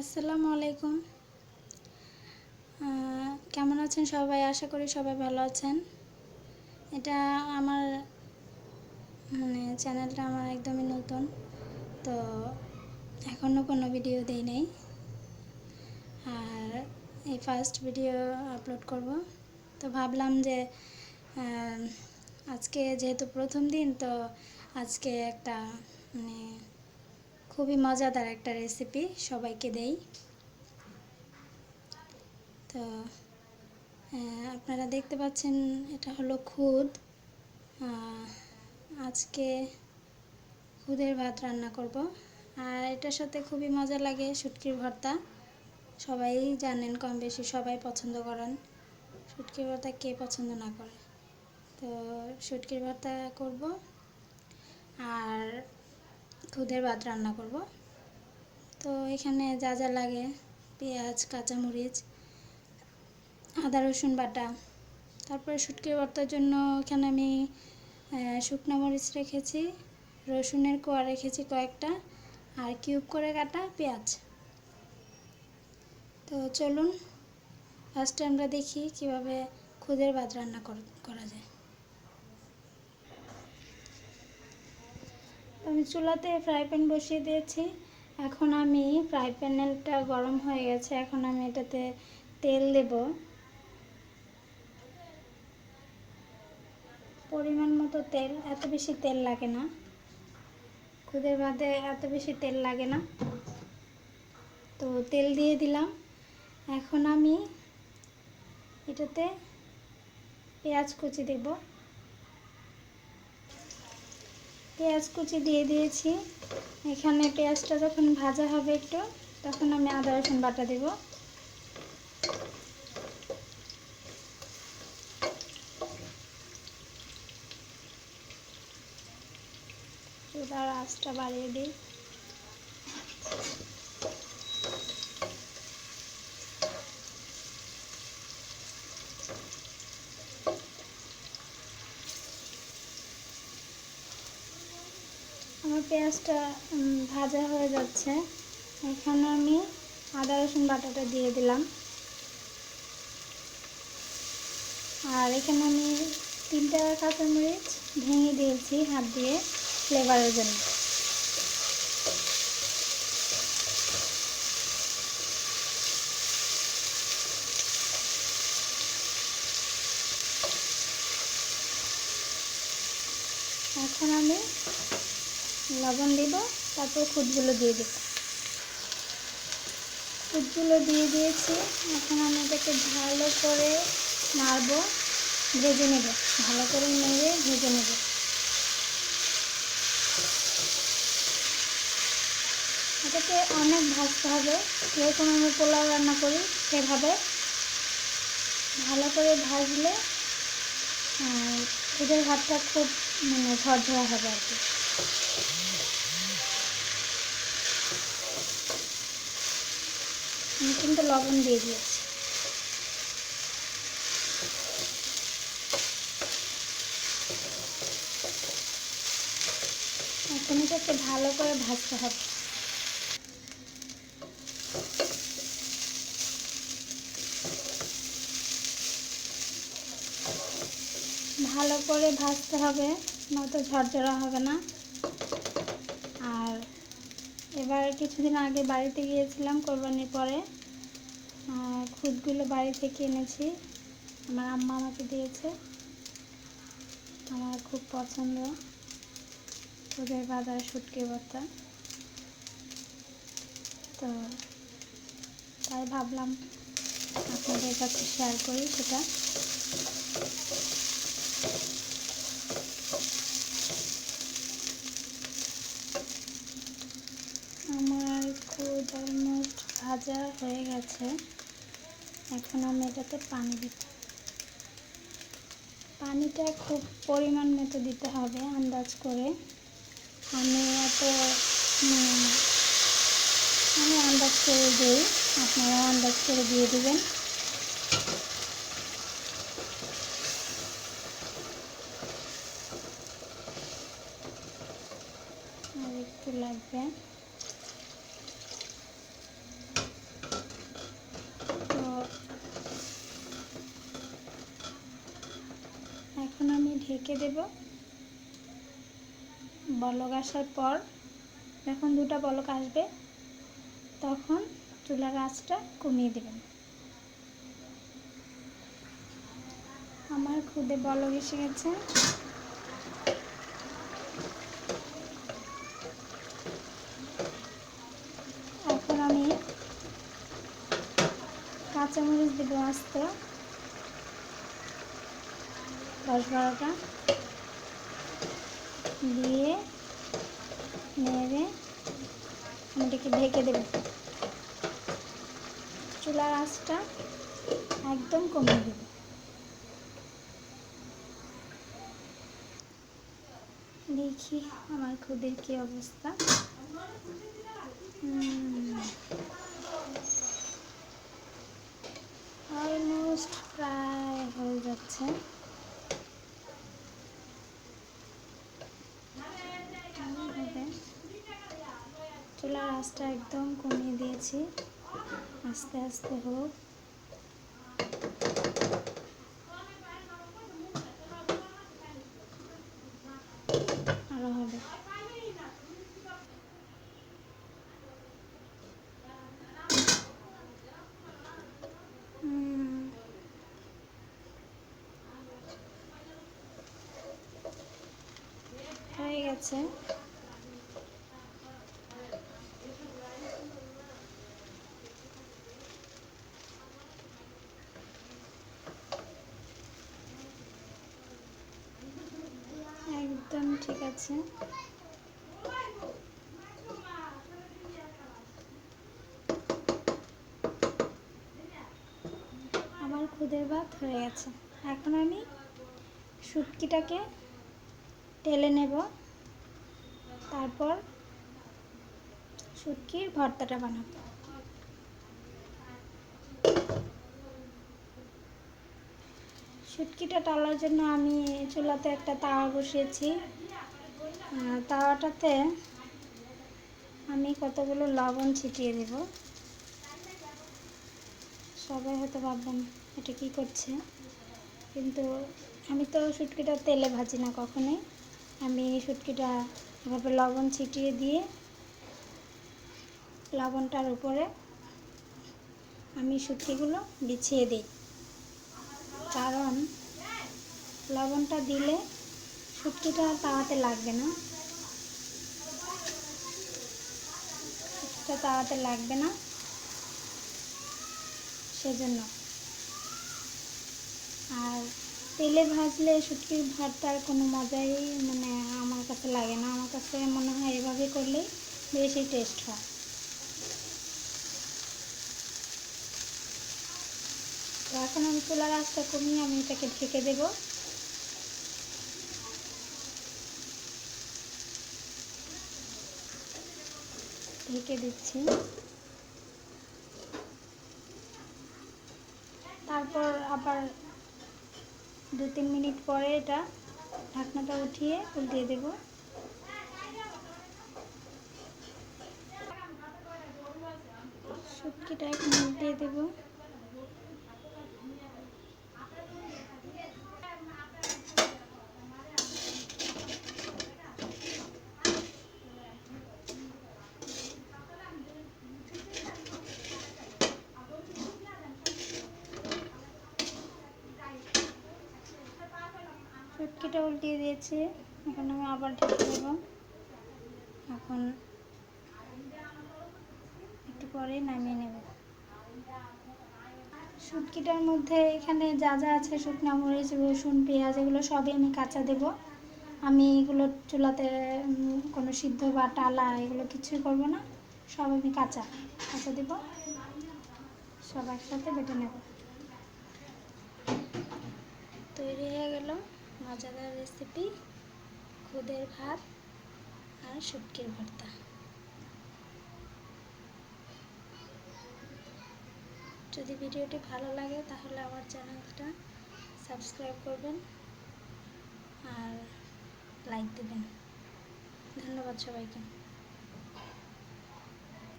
আসসালামু আলাইকুম। কেমন আছেন সবাই? আশা করি সবাই ভালো আছেন। এটা আমার মানে চ্যানেলটা আমার একদমই নতুন। তো এখনও কোনো ভিডিও দেই নাই। আর এই ফার্স্ট ভিডিও আপলোড করব। তো ভাবলাম যে আজকে যেহেতু প্রথম দিন, তো আজকে একটা মানে খুবই মজাদার একটা রেসিপি সবাইকে দেই। তো আপনারা দেখতে পাচ্ছেন এটা হলো খুদ। আজকে খুদের ভাত রান্না করব। আর এটার সাথে খুবই মজা লাগে, শুটকির ভর্তা। সবাই জানেন কম বেশি সবাই পছন্দ করেন। শুটকির ভর্তা কে পছন্দ না করে? তো, শুটকির ভর্তা করব। খুদের ভাত রান্না করব। তো এখানে যা যা লাগে, পেঁয়াজ, কাঁচামরিচ, আদা, রসুন বাটা, তারপরে শুটকির ভর্তার জন্য এখানে আমি শুকনো মরিচ রেখেছি, রসুনের কোয়া রেখেছি কয়েকটা, আর কিউব করে কাটা পেঁয়াজ। তো চলুন, ফার্স্টে আমরা দেখি কীভাবে খুদের ভাত রান্না করা যায়। আমি চুলাতে ফ্রাই প্যান বসিয়ে দিয়েছি। এখন আমি ফ্রাই প্যানেলটা গরম হয়ে গেছে। এখন আমি এটাতে তেল দেব। পরিমাণ মতো তেল, এত বেশি তেল লাগে না। খুদের ভাতে এত বেশি তেল লাগে না। তো তেল দিয়ে দিলাম। এখন আমি এটাতে পেঁয়াজ কুচি দেব। পেঁয়াজ কুচি দিয়ে দিয়েছি। এখানে পেঁয়াজটা যখন ভাজা হবে একটু, তখন আমি আদা, রসুন বাটা দেব। তার বাড়িয়ে দিই। পেঁয়াজটা ভাজা হয়ে যাচ্ছে। এখানে আমি আদা, রসুন বাটাটা দিয়ে দিলাম। আর এখানে আমি তিনটা কাঁচামরিচ ভেঙে দিয়েছি হাত দিয়ে ফ্লেভারের জন্য। এখন আমি লবণ দিব, তারপর খুদগুলো দিয়ে দেব। খুদগুলো দিয়ে দিয়েছি, এখন আমি এটাকে ভালো করে নাড়ব, ভেজে নেব। ভালো করে নেড়ে ভেজে নেব। এটাকে অনেক ভাজতে হবে যেরকম আমি পোলাও রান্না করি সেভাবে। ভালো করে ভাজলে খুদের ভাতটা খুব মানে ঝরঝরা হবে আর কি। আমি কিন্তু লবণ দিয়ে দিয়েছি। এখন ভালো করে ভাজতে হবে। ভালো করে ভাজতে হবে, নয়তো ঝরঝরা হবে না। এবার কিছুদিন আগে বাড়িতে গিয়েছিলাম কোরবানির পরে। খুদগুলো বাড়ি থেকে এনেছি। আমার আম্মা আমাকে দিয়েছে। আমার খুব পছন্দ। খুদের বাজার শুটকি ভর্তা। তো তাই ভাবলাম আপনাদের কাছে শেয়ার করি সেটা আমার খুদ অলমোস্ট ভাজা হয়ে গেছে। এখন আমি এটাতে পানি দিব পানিটা খুব পরিমাণ মতো দিতে হবে আন্দাজ করে। আমি এত আমি আন্দাজ করে দিই। আপনারা আন্দাজ করে দিয়ে দেবেন। আর একটু লাগবে। ঢেকে দেব। বলক আসার পর যখন দুটো বলক আসবে, তখন চুলার আঁচটা কমিয়ে দেবেন। আমার খুদে বলক এসে গেছে। এখন আমি কাঁচামরিচ দেবো আস্তে। দশ বারোটা। দিয়ে নেড়ে এটাকে ঢেকে দেব। চুলার আঁচটা একদম কমিয়ে দেব। দেখি আমার খুদের কি অবস্থা। অলমোস্ট প্রায় হয়ে যাচ্ছে। চুলার আঁচটা একদম কমিয়ে দিয়েছি। আস্তে আস্তে হোক। আরও হবে। হয়ে গেছে। একদম ঠিক আছে। আমার খুদের ভাত হয়ে গেছে। এখন আমি শুটকিটাকে টেলে নেব। তারপর শুটকির ভর্তাটা বানাবো। শুটকিটা টালার জন্য আমি চুলাতে একটা তাওয়া বসিয়েছি। তাওয়াটাতে আমি কতগুলো লবণ ছিটিয়ে দেব। সবাই হয়তো ভাববেন, এটা কি করছে? কিন্তু আমি তো শুটকিটা তেলে ভাজি না কখনোই। আমি শুটকিটা এভাবে লবণ ছিটিয়ে দিয়ে লবণটার উপরে আমি শুটকিগুলো বিছিয়ে দিই। কারণ লবণটা দিলে শুটকিটা তাওয়াতে লাগবে না। শুটকিটা তাওয়াতে লাগবে না। সেজন্য। আর তেলে ভাজলে শুটকির ভর্তার কোনো মজাই মানে আমার কাছে লাগে না। আমার কাছে মনে হয় এভাবে করলেই বেশি টেস্ট হয়। তো এখন আমি চুলার আঁচটা কমিয়ে আমি এটাকে ঢেকে দেব। ঢেকে দিচ্ছি। তারপর আবার দু তিন মিনিট পরে এটা ঢাকনাটা উঠিয়ে উল্টিয়ে দেব। শুটকিটা এখন উল্টিয়ে দেবো। শুটকিটা উল্টিয়ে দিয়েছি। এখন আমি আবার ঢেকে দেবো। এখন একটু পরে নামিয়ে নেব। শুটকিটার মধ্যে এখানে যা যা আছে, শুকনো মরিচ, রসুন, পেঁয়াজ, এগুলো সবই আমি কাঁচা দেব। আমি এগুলো চুলাতে কোনো সিদ্ধ বা টালা এগুলো কিছুই করব না। সব আমি কাঁচা কাঁচা দেব। সব একসাথে বেটে নেব। তৈরি হয়ে গেল। মজাদার রেসিপি খুদের ভাত আর শুটকির ভর্তা। যদি ভিডিওটি ভালো লাগে তাহলে আমার চ্যানেলটা সাবস্ক্রাইব করবেন আর লাইক দেবেন। ধন্যবাদ সবাইকে।